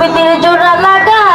নবীদের জোড়া লাগা।